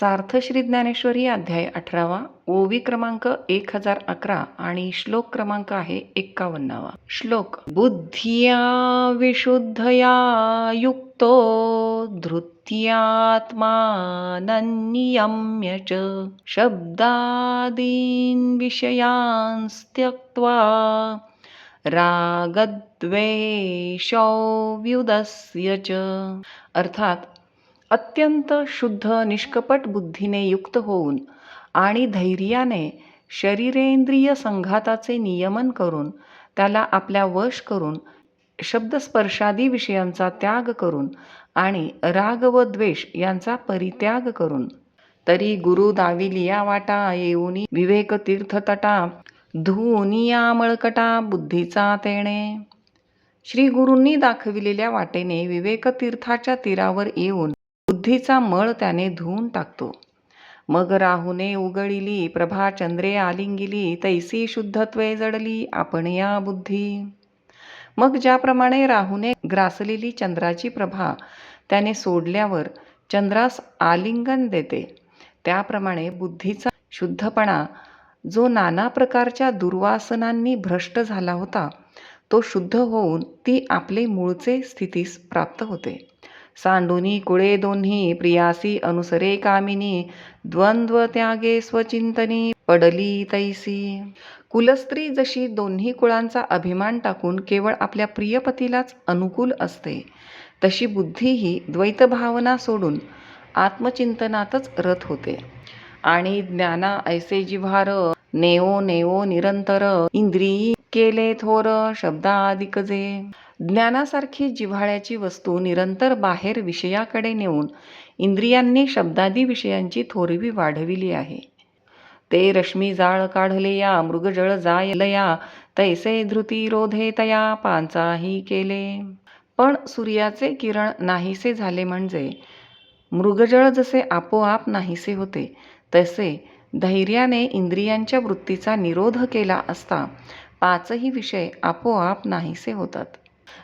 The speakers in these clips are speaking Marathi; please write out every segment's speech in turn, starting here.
सार्थ श्री ज्ञानेश्वरी अध्याय अठरावा. ओवी क्रमांक एक हजार अकरा आणि श्लोक क्रमांक आहे एक्कावन्नावा. श्लोक बुद्धिया विशुद्धया युक्तो धृत्यात्मानन्नियम्य च शब्दादीन् विषयांस्त्यक्त्वा त्यक्त्वा च. अर्थात अत्यंत शुद्ध निष्कपट बुद्धीने युक्त होऊन आणि धैर्याने शरीरेंद्रिय संघाताचे नियमन करून त्याला आपल्या वश करून शब्दस्पर्शादी विषयांचा त्याग करून आणि राग व द्वेष यांचा परित्याग करून. तरी गुरु दाविलिया वाटा येऊनी विवेक तीर्थतटा धुनिया मळकटा बुद्धीचा तेणे. श्री गुरूंनी दाखविलेल्या वाटेने विवेक तीर्थाच्या तीरावर येऊन बुद्धीचा मळ त्याने धुवून टाकतो. मग राहुने उगळिली प्रभा चंद्रे आलिंगिली तैसी शुद्धत्वे जडली आपण या बुद्धी. मग ज्याप्रमाणे राहुने ग्रासलेली चंद्राची प्रभा त्याने सोडल्यावर चंद्रास आलिंगन देते त्याप्रमाणे बुद्धीचा शुद्धपणा जो नाना प्रकारच्या दुर्वासनांनी भ्रष्ट झाला होता तो शुद्ध होऊन ती आपले मूळचे स्थितीस प्राप्त होते. सांडुनी कुळे दोन्ही प्रियासी अनुसरे कामिनी द्वंद्व त्यागे स्वचिंतनी पडली तैसी. कुलस्त्री जशी दोन्ही कुळांचा अभिमान टाकून केवळ आपल्या प्रियपतीलाच अनुकूल असते तशी बुद्धी ही द्वैतभावना सोडून आत्मचिंतनातच रत होते. आणि ज्ञाना ऐसे जिव्हार नेओ नेओ निरंतर इंद्रियी केले थोर शब्दादिकजे ज्ञानासारखी जिव्हाळ्याची वस्तू निरंतर बाहेर विषयाकडे नेऊन इंद्रियांनी शब्दादी विषयांची थोरवी वाढविली आहे. ते रश्मी जाळ काढले या मृगजळ जायलया तैसे धृती रोधे तया पांचाही केले. पण सूर्याचे किरण नाहीसे झाले म्हणजे मृगजळ जसे आपोआप नाहीसे होते तसे धैर्याने इंद्रियांच्या वृत्तीचा निरोध केला असता पाचही विषय आपोआप नाहीसे होतात.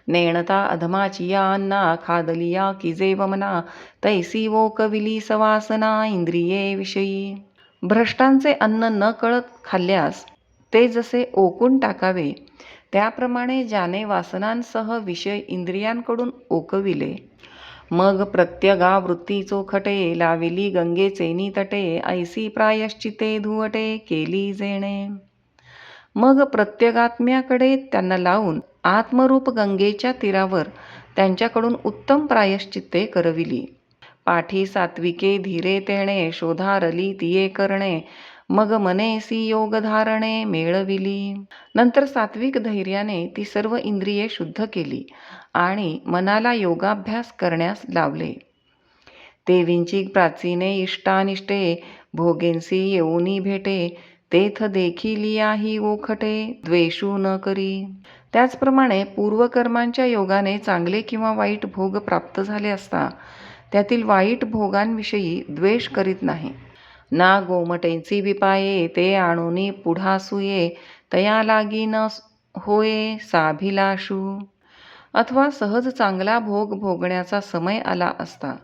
नेणता अधमाचिया अन्ना खादलिया किजे वमना तैसी वो कविली सवासना इंद्रिये विषयी. भ्रष्टांचे अन्न न कळत खाल्ल्यास ते जसे ओकून टाकावे त्याप्रमाणे ज्याने वासनांसह विषय इंद्रियांकडून ओकविले. मग प्रत्यगा वृत्ती चोखटे लाविली गंगेचे तटे ऐसी प्रायश्चिते धुवटे केली जेणे. मग प्रत्यगात्म्याकडे त्यांना लावून आत्मरूप गंगेच्या तीरावर त्यांच्याकडून उत्तम प्रायश्चित्ते करविली. पाठी सात्विके धीरे तेणे शोधारली तिये करणे मग मनेसी योगधारणे मेळविली. नंतर सात्विक धैर्याने ती सर्व इंद्रिये शुद्ध केली आणि मनाला योगाभ्यास करण्यास लावले. देवींची प्राचीने इष्टानिष्टे भोगेंसी येऊनी भेटे तेथ देखिलियाही ओखटे द्वेषू न करी. त्याचप्रमाणे पूर्वकर्मांच्या योगाने चांगले किंवा वाईट भोग प्राप्त झाले असता त्यातील वाईट भोगांविषयी द्वेष करीत नाही. ना गोमटेंची विपाये ते आणूनी पुढासूये तया लागी न होये साभिलाशू अथवा सहज चांगला भोग भोगण्याचा समय आला असता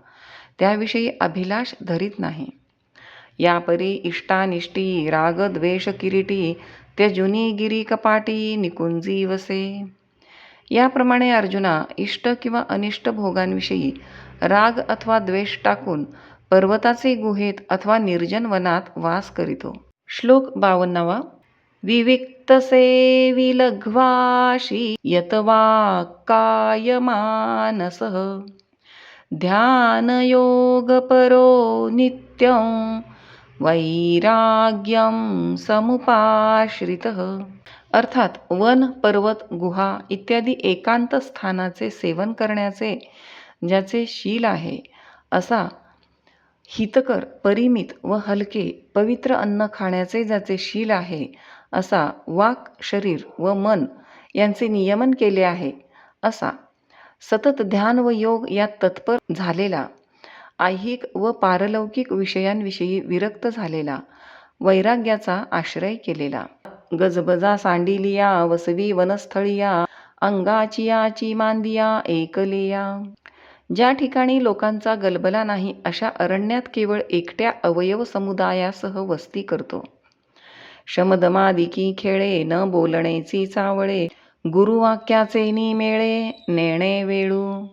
त्याविषयी अभिलाष धरीत नाही. यापरी इष्टानिष्टी राग द्वेष किरीटी त्यजुनी गिरी कपाटी निकुंजी वसे. याप्रमाणे अर्जुना इष्ट किंवा अनिष्ट भोगांविषयी राग अथवा द्वेष टाकून पर्वताचे गुहेत अथवा निर्जन वनात वास करीतो. श्लोक बावन्नावा. विविक्तसे विलघ्वाशी यतवा कायमानसः ध्यानयोगपरो नित्यं वैराग्यं समुपाश्रितः. अर्थात वन पर्वत गुहा इत्यादी एकांत स्थानाचे सेवन करण्याचे ज्याचे शील आहे असा हितकर परिमित व हलके पवित्र अन्न खाण्याचे ज्याचे शील आहे असा वाक शरीर व मन यांचे नियमन केले आहे असा सतत ध्यान व योग यात तत्पर झालेला ऐहिक व पारलौकिक विषयांविषयी विरक्त झालेला वैराग्याचा आश्रय केलेला. गजबजा सांडिलिया वसवी वनस्थळिया अंगाचियाची मांदिया एकलिया. ज्या ठिकाणी लोकांचा गलबला नाही अशा अरण्यात केवळ एकट्या अवयव समुदायासह वस्ती करतो. शमदमादिकी खेळे न बोलणेची चावळे गुरुवाक्याचे निमेळे नेणे वेळू.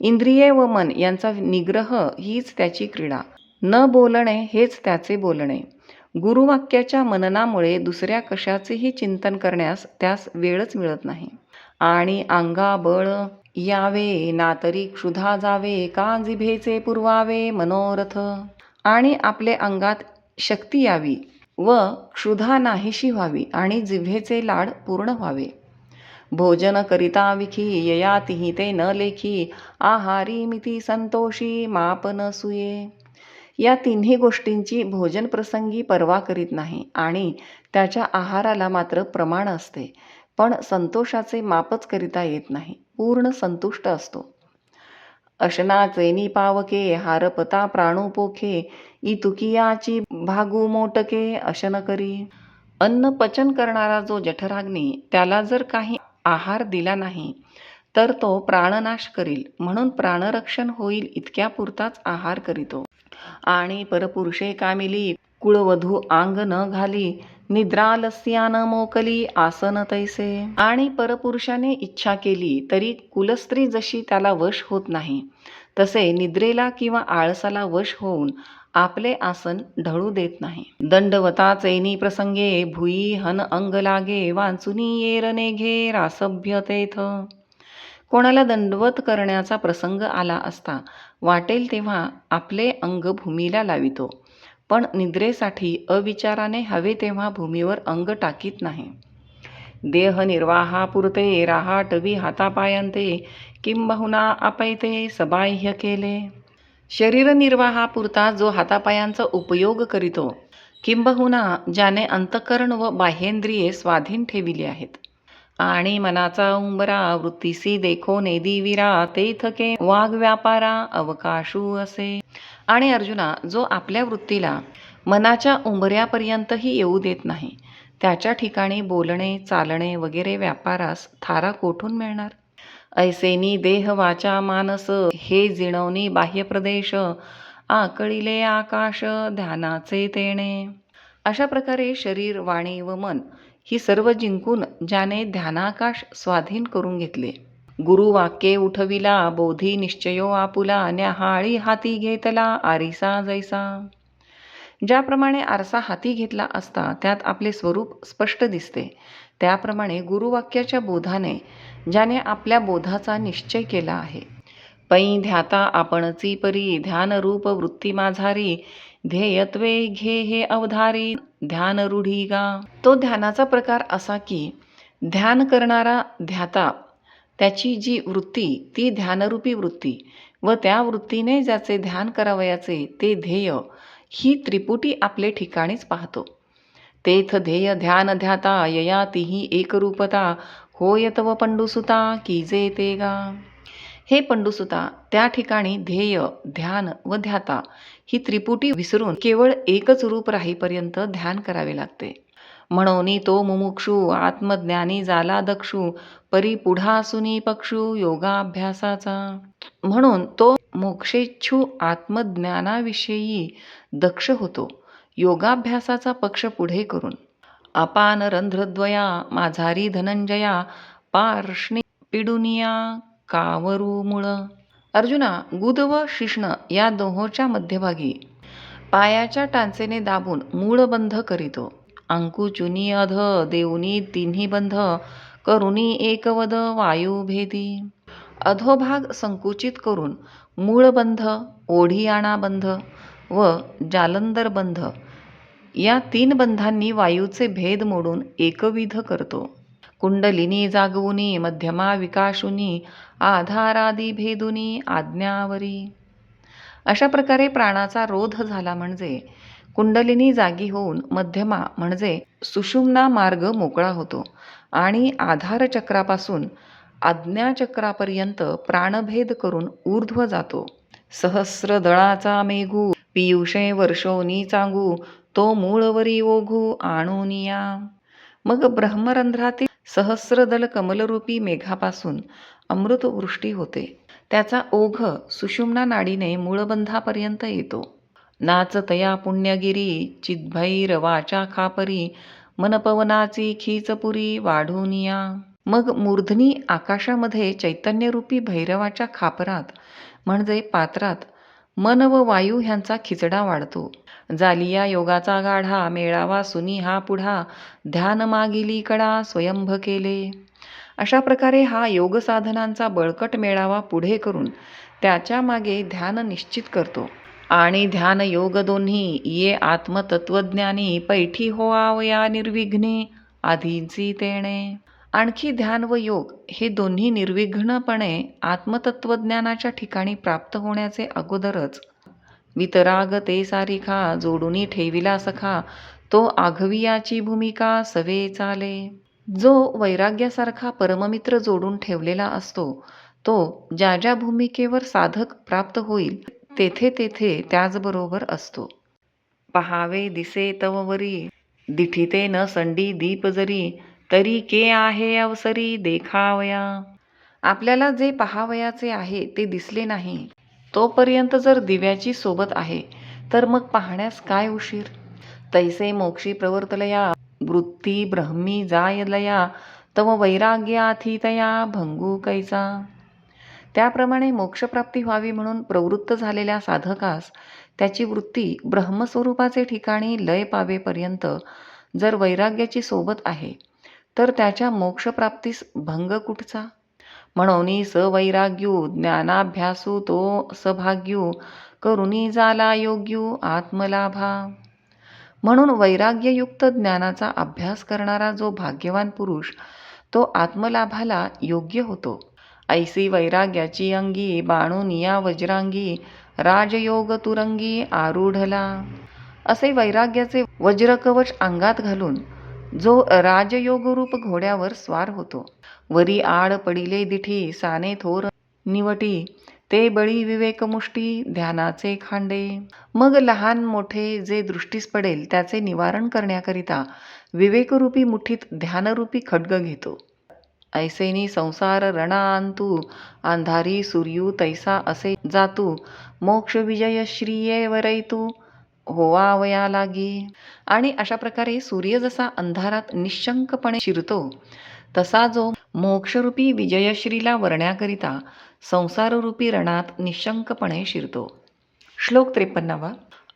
इंद्रिये व मन यांचा निग्रह हीच त्याची क्रीडा. न बोलणे हेच त्याचे बोलणे. गुरुवाक्याच्या मननामुळे दुसऱ्या कशाचेही चिंतन करण्यास त्यास वेळच मिळत नाही. आणि अंगा बळ यावे ना तरी क्षुधा जावे का जिभेचे पुरवावे मनोरथ. आणि आपले अंगात शक्ती यावी व क्षुधा नाहीशी व्हावी आणि जिभेचे लाड पूर्ण व्हावे. भोजन करिता विखी ययातिही ते न लेखी आहारी मिती संतोषी माप न सुये। या तिन्ही गोष्टींची भोजन प्रसंगी पर्वा करीत नाही आणि त्याच्या आहाराला मात्र प्रमाण असते पण संतोषाचे मापच करिता येत नाही पूर्ण संतुष्ट असतो. अशनाचे निपावके हारपता प्राणुपोखे इतुकियाची भागू मोटके अशन करी अन्न पचन करणारा जो जठराग्नी त्याला जर काही आहार दिला नाही तर तो प्राणनाश करील. म्हणून प्राणरक्षण होईल इतक्या पुरताच आहार करीतो. आणि परपुरुषे कामिली कुळवधू आंग न घाली निद्रालस्यान मोकली आसन तैसे. आणि परपुरुषाने इच्छा केली तरी कुलस्त्री जशी त्याला वश होत नाही तसे निद्रेला किंवा आळसाला वश होऊन आपले आसन ढळू देत नाही. दंडवताचेनी प्रसंगे भुई हन अंग लागे वाचुनी येरने घे रासभ्य तेथ. कोणाला दंडवत करण्याचा प्रसंग आला असता वाटेल तेव्हा आपले अंग भूमीला लावितो. पण निद्रेसाठी अविचाराने हवे तेव्हा भूमीवर अंग टाकीत नाही. देह निर्वाहापुरते राहाटवी हातापायांते किंबहुना आपैते सबाह्य केले. शरीरनिर्वाहापुरता जो हातापायांचा उपयोग करीतो किंबहुना ज्याने अंतकरण व बाह्येंद्रिये स्वाधीन ठेविली आहेत. आणि मनाचा उंबरा वृत्तीसी देखो नेदिविरा तेथके वाघ व्यापारा अवकाशू असे. आणि अर्जुना जो आपल्या वृत्तीला मनाच्या उंबऱ्यापर्यंतही येऊ देत नाही त्याच्या ठिकाणी बोलणे चालणे वगैरे व्यापारास थारा कोठून मिळणार? ऐसेनी देह वाचा मानस हे जिणवणी बाह्यप्रदेश आकळिले आकाश ध्यानाचे तेणे. अशा प्रकारे शरीर वाणी व मन ही सर्व जिंकून ज्याने ध्यानाकाश स्वाधीन करून घेतले. गुरुवाक्ये उठविला बोधी निश्चयो आपुला न्याहाळी हाती घेतला आरिसा जैसा. ज्याप्रमाणे आरसा हाती घेतला असता त्यात आपले स्वरूप स्पष्ट दिसते. त्याप्रमाणे गुरुवाक्याच्या बोधाने ज्याने आपल्या बोधाचा निश्चय केला आहे. पै ध्याता आपणची परी ध्यानरूप वृत्ती माझारी ध्येयत्वे घे हे अवधारी ध्यान रूढी गा. तो ध्यानाचा प्रकार असा की ध्यान करणारा ध्याता त्याची जी वृत्ती ती ध्यानरूपी वृत्ती व त्या वृत्तीने ज्याचे ध्यान करावयाचे ते ध्येय ही त्रिपुटी आपले ठिकाणीच पाहतो. तेथ ध्येय ध्यान ध्याता यया तिही एकरूपता. होय व पंडुसुता कीजे ते गा. हे पंडुसुता त्या ठिकाणी ध्येय ध्यान व ध्याता ही त्रिपुटी विसरून केवळ एकच रूप राहीपर्यंत ध्यान करावे लागते. म्हणून तो मुमुक्षू आत्मज्ञानी जाला दक्षू परी पुढासुनी पक्षू योगाभ्यासाचा. म्हणून तो मोक्षेच्छू आत्मज्ञानाविषयी दक्ष होतो योगाभ्यासाचा पक्ष पुढे करून. अपान रंध्रद्वया माझारी धनंजया पार्ष्णी पिडुनिया कावरू मुळ अर्जुना गुद व शिष्ण या दोहोच्या मध्यभागी पायाच्या टांचेने दाबून मूळ बंध करीतो. अंकुचुनी अध देऊनी तिन्ही बंध करुनी एकवद वायुभेदी अधोभाग संकुचित करून मूळबंध ओढियाणा बंध व जालंदर बंध या तीन बंधांनी वायूचे भेद मोडून एकविध करतो. कुंडलिनी जागवुनी मध्यमा विकाशुनी आधारादी भेदुनी आज्ञावरी। अशा प्रकारे प्राणाचा रोध झाला म्हणजे कुंडलिनी जागी होऊन मध्यमा म्हणजे सुषुम्ना मार्ग मोकळा होतो आणि आधारचक्रापासून आज्ञाचक्रापर्यंत प्राणभेद करून ऊर्ध्व जातो. सहस्र दळाचा मेघू पियुषे वर्षोनी चांगू तो मूळवरी ओघू आणूनिया. मग ब्रह्मरंध्रातील सहस्रदल कमलरूपी मेघापासून अमृतवृष्टी होते. त्याचा ओघ सुषुम्ना नाडीने मूळबंधापर्यंत येतो. नाचतया पुण्यगिरी चिद्भैरवाच्या खापरी मनपवनाची खीचपुरी वाढूनिया मग मूर्धनी आकाशामध्ये चैतन्यरूपी भैरवाच्या खापरात म्हणजे पात्रात मन व वायू ह्यांचा खिचडा वाढतो. जालिया योगाचा गाढा मेळावा सुनी हा पुढा ध्यान मागिली कडा स्वयंभ केले. अशा प्रकारे हा योगसाधनांचा बळकट मेळावा पुढे करून त्याच्यामागे ध्यान निश्चित करतो. आणि ध्यान योग दोन्ही ये आत्मतत्वज्ञानी पैठी होवावया निर्विघ्ने आधीची तेणे. आणखी ध्यान व योग हे दोन्ही निर्विघ्नपणे आत्मतत्वज्ञानाच्या ठिकाणी प्राप्त होण्याचे अगोदरच. वितराग ते सारिखा जोडूनी ठेविला सखा तो आघवियाची भूमिका सवे चाले. जो वैराग्यासारखा परममित्र जोडून ठेवलेला असतो तो ज्या ज्या भूमिकेवर साधक प्राप्त होईल तेथे तेथे त्याचबरोबर असतो. पहावे दिसे तववरी दिठीते न संडी दीप जरी तरी के आहे अवसरी देखावया. आपल्याला जे पहावयाचे आहे ते दिसले नाही. तोपर्यंत जर दिव्याची सोबत आहे तर मग पाहण्यास काय उशीर? तैसे मोक्षी प्रवर्तलया वृत्ती ब्रह्मी जायलया तव वैराग्याथितया भंगू कैसा? त्याप्रमाणे मोक्षप्राप्ती व्हावी म्हणून प्रवृत्त झालेल्या साधकास त्याची वृत्ती ब्रह्मस्वरूपाचे ठिकाणी लय पावेपर्यंत जर वैराग्याची सोबत आहे तर त्याच्या मोक्षप्राप्तीस भंग कुठचा? म्हणून सवैराग्यू ज्ञानाभ्यासू तो सभाग्यू करुणी जाला योग्यू आत्मलाभा. म्हणून वैराग्ययुक्त ज्ञानाचा अभ्यास करणारा जो भाग्यवान पुरुष तो आत्मलाभाला योग्य होतो. ऐसी वैराग्याची अंगी बाणून या वज्रांगी राजयोग तुरंगी आरूढला. असे वैराग्याचे वज्रकवच अंगात घालून जो राजयोगरूप घोड्यावर स्वार होतो. वरी आड पडिले दिठी साने थोर निवटी ते बळी विवेकमुष्टी ध्यानाचे खांडे. मग लहान मोठे जे दृष्टीस पडेल त्याचे निवारण करण्याकरिता विवेकरूपी मुठीत ध्यानरूपी खड्ग घेतो. ऐसेनी संसार रणांतु अंधारी सूर्यू तैसा असे जातू. मोक्ष विजय श्रीये वरैतू होवावया लागी. आणि अशा प्रकारे सूर्य जसा अंधारात निशंकपणे शिरतो तसा जो मोक्षरूपी विजयश्रीला वरण्याकरिता संसाररूपी रणात निशंकपणे शिरतो. श्लोक त्रेपन्नावा.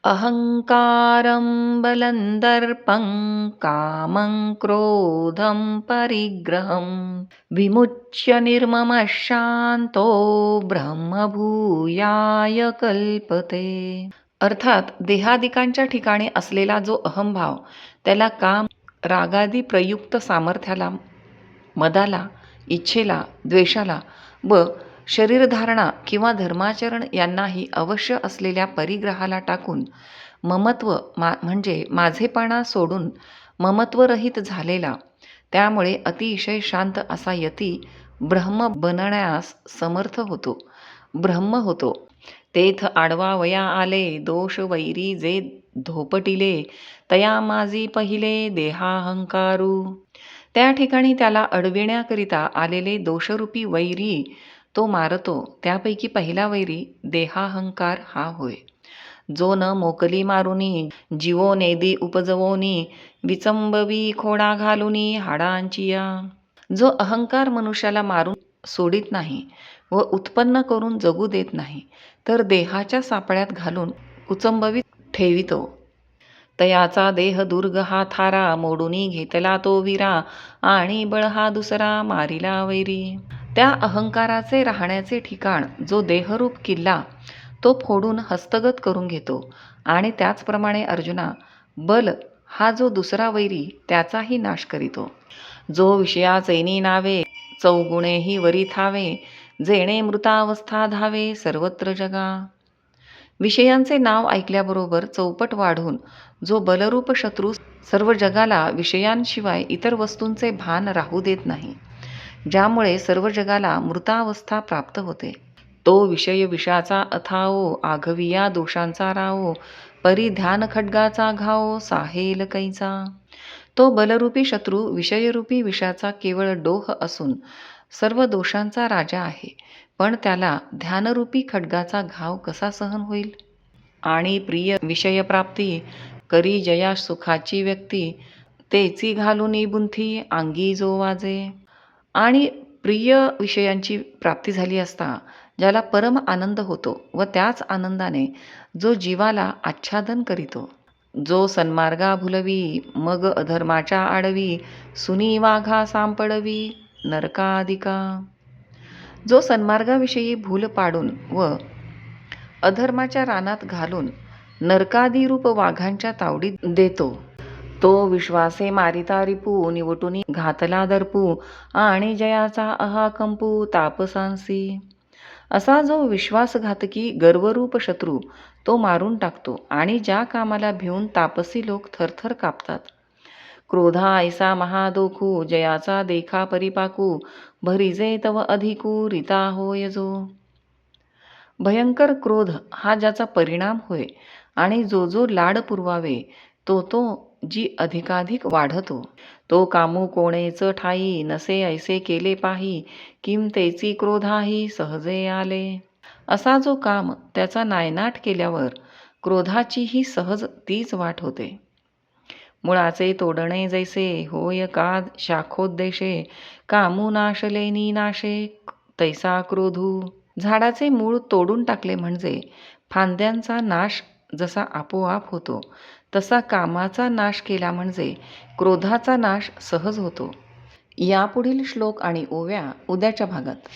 अहंकारं बलन्दर्पं कामं क्रोधं परिग्रहं विमुच्य निर्ममः शांतो ब्रह्मभूयाय कल्पते. अर्थात देहादिकांच्या ठिकाणी असलेला जो अहंभाव त्याला काम रागादी प्रयुक्त सामर्थ्याला मदाला इच्छेला द्वेषाला व शरीरधारणा किंवा धर्माचरण यांनाही अवश्य असलेल्या परिग्रहाला टाकून ममत्व मा म्हणजे माझेपणा सोडून ममत्वरहित झालेला त्यामुळे अतिशय शांत असा यती ब्रह्म बनण्यास समर्थ होतो. ब्रह्म होतो. तेथ आडवा वया आले दोष वैरी जे धोपटिले तया माझी पहिले देहाहंकारू. त्या ठिकाणी त्याला अडविण्याकरिता आलेले दोषरूपी वैरी तो मारतो त्यापैकी पहिला वैरी देहाहंकार हा होय. जो न मोकली मारुनी जीवो नेदी उपजवोनी विचंबवी खोडा घालुनी हाडांचिया. जो अहंकार मनुष्याला मारून सोडित नाही व उत्पन्न करून जगू देत नाही तर देहाच्या सापळ्यात घालून कुचंबवीत ठेवितो. तयाचा देह दुर्ग हा थारा मोडूनी घेतला तो विरा आणि बळ हा दुसरा मारिला वैरी. त्या अहंकाराचे राहण्याचे ठिकाण जो देहरूप किल्ला तो फोडून हस्तगत करून घेतो. आणि त्याचप्रमाणे अर्जुना बल हा जो दुसरा वैरी त्याचाही नाश करीतो. जो विषयाचैनी नावे चौगुणेही वरी थावे जेणे मृतावस्था धावे सर्वत्र जगा. विषयांचे नाव ऐकल्याबरोबर चौपट वाढून जो बलरूप शत्रू सर्व जगाला विषयांशिवाय इतर वस्तूंचे भान राहू देत नाही. ज्यामुळे सर्व जगाला मृतावस्था प्राप्त होते. तो विषय विषाचा अथाओ आघविया दोषांचा राओ परिध्यान खड्गाचा घाओ साहेल कैचा. तो बलरूपी शत्रू विषयरूपी विषाचा केवळ डोह असून सर्व दोषांचा राजा आहे. पण त्याला ध्यानरूपी खड्गाचा घाव कसा सहन होईल? आणि प्रिय विषयप्राप्ती करी जया सुखाची व्यक्ती तेची घालून बुंथी अंगी जो वाजे. आणि प्रिय विषयांची प्राप्ती झाली असता ज्याला परम आनंद होतो व त्याच आनंदाने जो जीवाला आच्छादन करीतो. जो सन्मार्गा भुलवी मग अधर्माच्या आडवी सुनी वाघा सांपडवी नरकादिका जो सन्मार्गाविषयी भूल पाडून व अधर्माच्या रानात घालून नरकादिरूप वाघांच्या तावडीत देतो तो विश्वासे मारिता रिपू निवटुनी घातला दर्पू आणि जयाचा अहाकंपू तापसांसी. असा जो विश्वासघातकी गर्वरूप शत्रू तो मारून टाकतो आणि ज्या कामाला भिवून तापसी लोक थरथर कापतात. क्रोधा ऐसा महादोखू जयाचा देखा परिपाकू भरिजे तव अधिकू रिता होय जो. भयंकर क्रोध हा ज्याचा परिणाम होय आणि जो जो लाड पुरवावे तो तो जी अधिकाधिक वाढतो. तो कामू कोणेच ठाई नसे ऐसे केले पाही किमतेची क्रोधाही सहजे आले. असा जो काम त्याचा नायनाट केल्यावर क्रोधाची ही सहज तीच वाट होते. मुळाचे तोडणे जैसे होय का शाखोद्देशे कामू नाशलेनी नाशे तैसा क्रोधू. झाडाचे मूळ तोडून टाकले म्हणजे फांद्यांचा नाश जसा आपोआप होतो तसा कामाचा नाश केला म्हणजे क्रोधाचा नाश सहज होतो. यापुढील श्लोक आणि ओव्या उद्याच्या भागात.